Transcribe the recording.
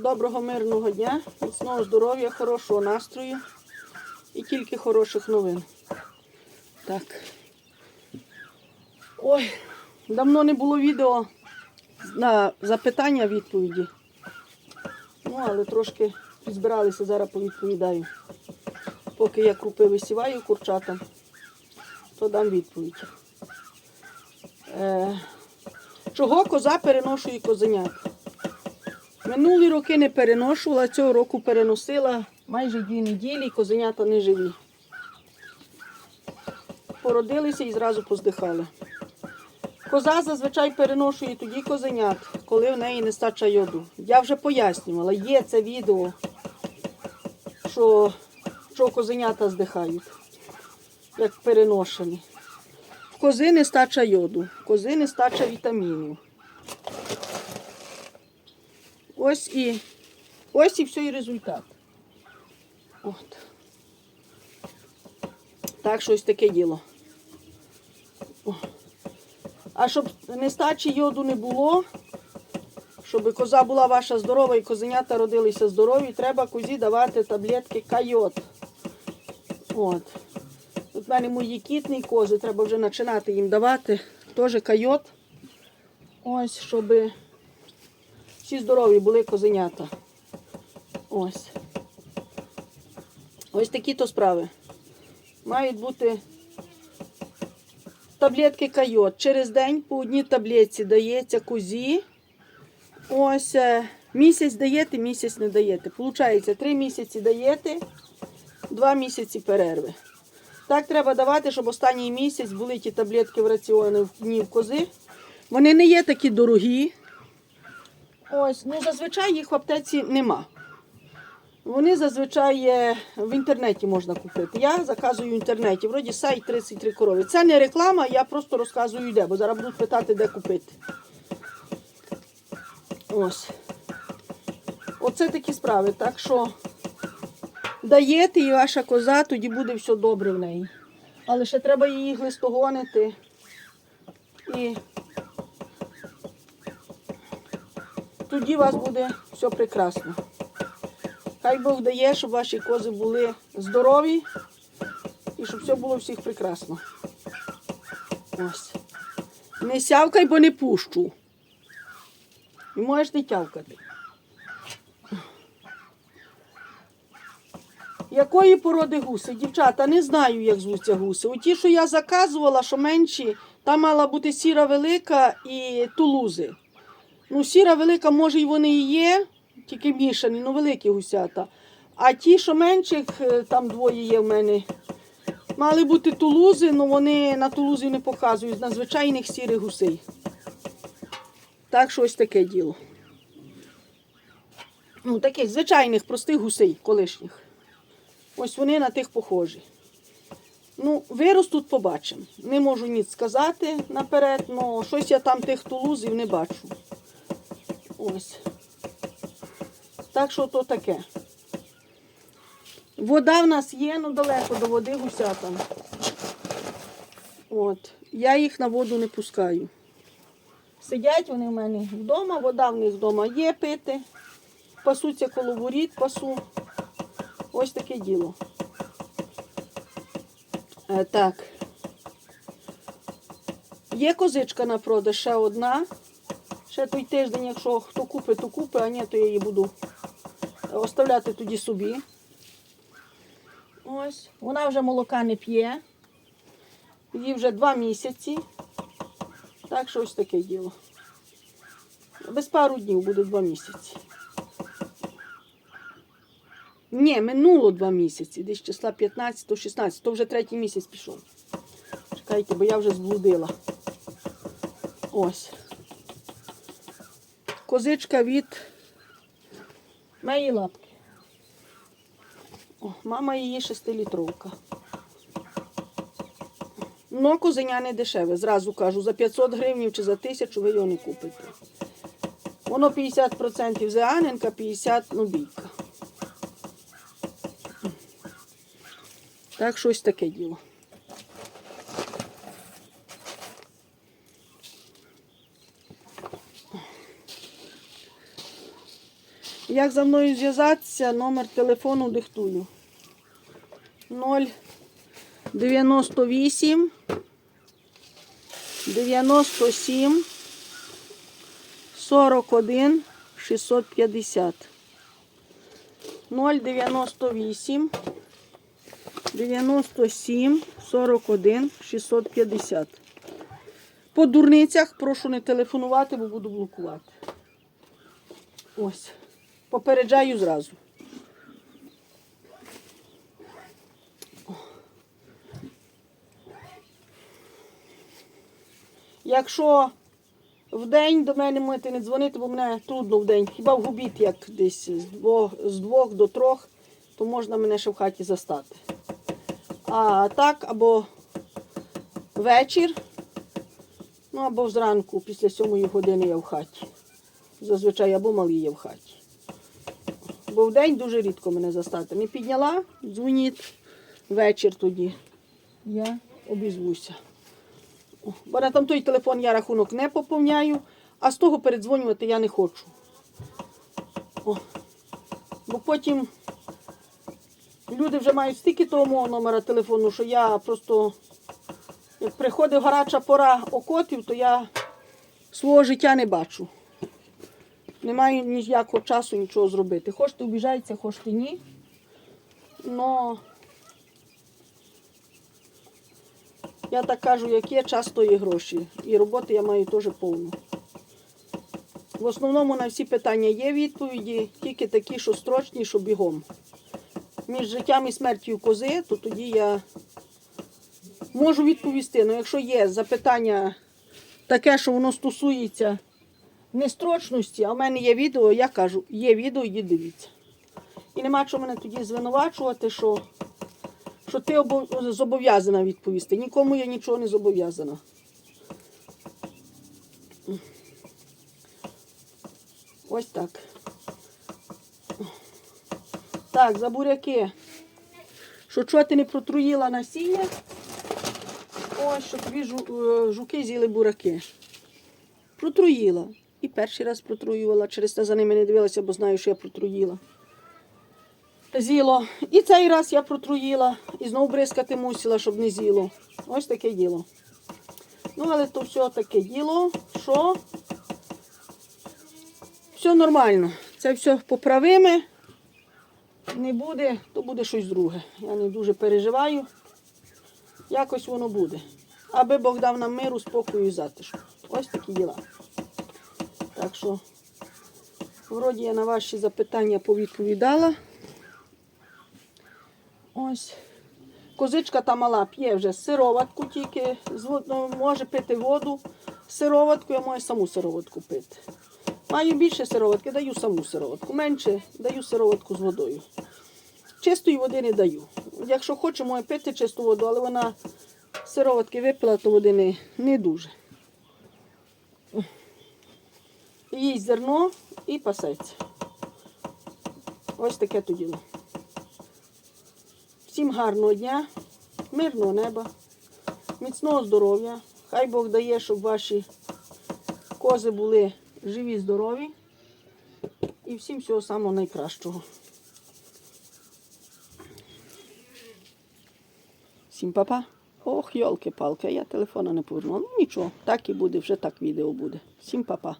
доброго мирного дня, міцного здоров'я, хорошого настрою і тільки хороших новин. Так. Ой, давно не було відео на запитання відповіді. Ну, але трошки підзбиралися, зараз повідповідаю. Поки я крупи висіваю курчатам, то дам відповідь. Е, чого коза переношує козенят? Минулі роки не переношувала, цього року переносила майже дві неділі, козенята не живі. Породилися і зразу поздихали. Коза зазвичай переношує тоді козенят, коли в неї нестача йоду. Я вже пояснювала, є це відео, що, що козенята здихають, як переношені. В кози нестача йоду, в кози нестача вітамінів. Ось і ось і все і результат. От. Так, що ось таке діло. О. А щоб нестачі йоду не було, щоб коза була ваша здорова і козенята родилися здорові, треба козі давати таблетки кайот. От. Тут в мене мої кітні кози, треба вже починати їм давати. Теж кайот. Ось, щоб всі здорові були козенята. Ось. Ось такі то справи. Мають бути таблетки кайот. Через день по одній таблетці дається козі. Ось е, місяць даєте, місяць не даєте. Получається, три місяці даєте, два місяці перерви. Так треба давати, щоб останній місяць були ті таблетки в раціоні в кози. Вони не є такі дорогі. Ось, ну зазвичай їх в аптеці нема. Вони зазвичай в інтернеті можна купити. Я заказую в інтернеті. Вроді сайт 33 корови. Це не реклама, я просто розказую де, бо зараз будуть питати, де купити. Ось. Оце такі справи. Так що даєте і ваша коза, тоді буде все добре в неї. Але ще треба її глистогонити. І тоді у вас буде все прекрасно. Хай Бог дає, щоб ваші кози були здорові і щоб все було всіх прекрасно. Ось. Не сявкай, бо не пущу. І можеш не тявкати. Якої породи гуси? Дівчата, не знаю, як звуться гуси. У ті, що я заказувала, що менші, там мала бути сіра велика і тулузи. Ну, сіра велика, може, і вони і є, тільки мішані, ну великі гусята. А ті, що менших, е, там двоє є в мене, мали бути тулузи, але вони на тулузі не показують, на звичайних сірих гусей. Так що ось таке діло. Ну, таких звичайних простих гусей колишніх. Ось вони на тих похожі. Ну, вирос тут побачимо. Не можу ніц сказати наперед, але щось я там тих тулузів не бачу. Ось. Так що то таке. Вода в нас є, ну далеко до води гусятам. От. Я їх на воду не пускаю. Сидять вони в мене вдома, вода в них вдома є пити. Пасуться коло воріт, пасу. Ось таке діло. Е, так. Є козичка на продаж, ще одна. Ще той тиждень, якщо хто купить, то купить, а ні, то я її буду оставляти тоді собі. Ось. Вона вже молока не п'є. Їй вже два місяці. Так що ось таке діло. Без пару днів буде два місяці. Ні, минуло два місяці, десь числа 15-16, то вже третій місяць пішов. Чекайте, бо я вже зблудила. Ось. Козичка від моєї лапки. О, мама її шестилітровка. Ну, козеня не дешеве, зразу кажу, за 500 гривень чи за 1000 ви його не купите. Воно 50% зеаненка, 50% нубійка. Так, щось таке діло. Як за мною зв'язатися, номер телефону диктую. 0 98 97 41 650. 0 98 97 41 650. По дурницях прошу не телефонувати, бо буду блокувати. Ось. Попереджаю зразу. Якщо в день до мене можете не дзвонити, бо мене трудно в день. Хіба в обід, як десь з двох, з двох до трьох, то можна мене ще в хаті застати. А так, або вечір, ну або зранку, після сьомої години я в хаті. Зазвичай або малий є в хаті. Бо в день дуже рідко мене застати. Не підняла, дзвоніть вечір тоді. Я обізвуся. Бо на там той телефон я рахунок не поповняю, а з того передзвонювати я не хочу. О. Бо потім люди вже мають стільки того мого номера телефону, що я просто, як приходить гаряча пора окотів, то я свого життя не бачу. Не маю ніякого часу нічого зробити. Хочете обіжається, хочете ні. Но я так кажу, як є, час то є гроші. І роботи я маю теж повну. В основному на всі питання є відповіді, тільки такі, що строчні, що бігом. Між життям і смертю кози, то тоді я можу відповісти. Ну, якщо є запитання таке, що воно стосується нестрочності, а в мене є відео, я кажу, є відео, йди дивіться. І нема чого мене тоді звинувачувати, що, що ти зобов'язана відповісти. Нікому я нічого не зобов'язана. Ось так. Так, за буряки. Що чого ти не протруїла насіння? Ось, що тобі е, жуки з'їли бураки. Протруїла. І перший раз протруювала. Через те за ними не дивилася, бо знаю, що я протруїла. З'їло. І цей раз я протруїла. І знову бризкати мусила, щоб не з'їло. Ось таке діло. Ну, але то все таке діло, що все нормально. Це все поправиме. Не буде, то буде щось друге. Я не дуже переживаю. Якось воно буде. Аби Бог дав нам миру, спокою і затишку. Ось такі діла. Так що, вроді я на ваші запитання повідповідала. Ось. Козичка та мала п'є вже сироватку тільки, ну, може пити воду. Сироватку, я можу саму сироватку пити. Маю більше сироватки, даю саму сироватку. Менше даю сироватку з водою. Чистої води не даю. Якщо хоче, може пити чисту воду, але вона сироватки випила, то води не, не дуже. Їсть зерно і пасеться. Ось таке то діло. Всім гарного дня, мирного неба, міцного здоров'я. Хай Бог дає, щоб ваші кози були живі, здорові. І всім всього самого найкращого. Всім папа. Ох, йолки-палки, я телефона не повернула. Ну нічого, так і буде, вже так відео буде. Всім папа.